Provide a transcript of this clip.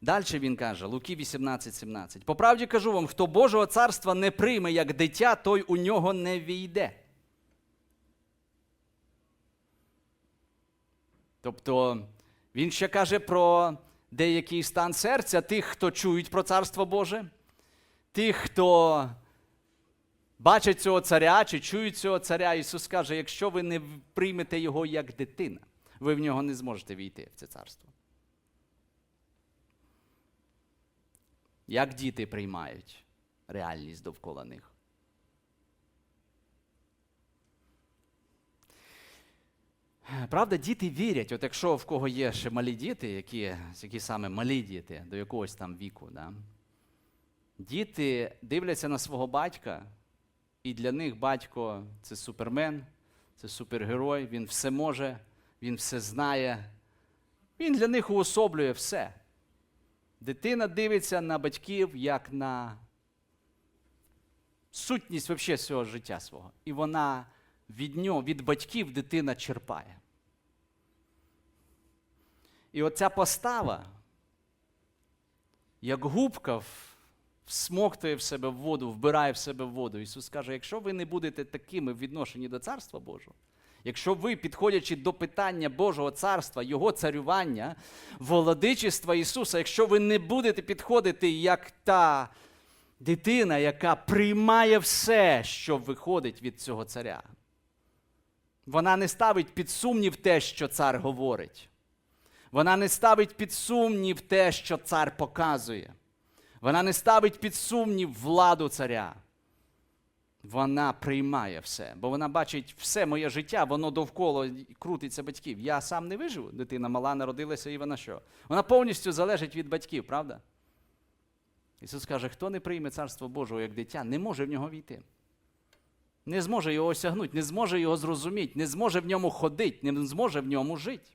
Далі він каже, Луки 18, 17. По правді кажу вам, хто Божого царства не прийме як дитя, той у нього не війде. Тобто він ще каже про деякий стан серця тих, хто чують про царство Боже, тих, хто бачать цього царя чи чують цього царя. Ісус каже, якщо ви не приймете його як дитина, ви в нього не зможете війти в це царство. Як діти приймають реальність довкола них? Правда, діти вірять, от якщо в кого є ще малі діти, які, які саме малі діти до якогось там віку, да? діти дивляться на свого батька, і для них батько це супермен, це супергерой, він все може, він все знає. Він для них уособлює все. Дитина дивиться на батьків як на сутність вообще всього життя свого. І вона від нього, від батьків дитина черпає. І оця постава, як губка всмоктує в себе воду, вбирає в себе воду. Ісус каже, якщо ви не будете такими в відношенні до Царства Божого, якщо ви, підходячи до питання Божого царства, Його царювання, володичества Ісуса, якщо ви не будете підходити як та дитина, яка приймає все, що виходить від цього царя, вона не ставить під сумнів те, що цар говорить. Вона не ставить під сумнів те, що цар показує. Вона не ставить під сумнів владу царя. Вона приймає все, бо вона бачить все моє життя, воно довкола крутиться батьків. Я сам не виживу. Дитина мала народилася, і вона що? Вона повністю залежить від батьків, правда? Ісус каже, хто не прийме царство Божого як дитя, не може в нього війти. Не зможе його осягнути, не зможе його зрозуміти, не зможе в ньому ходити, не зможе в ньому жити.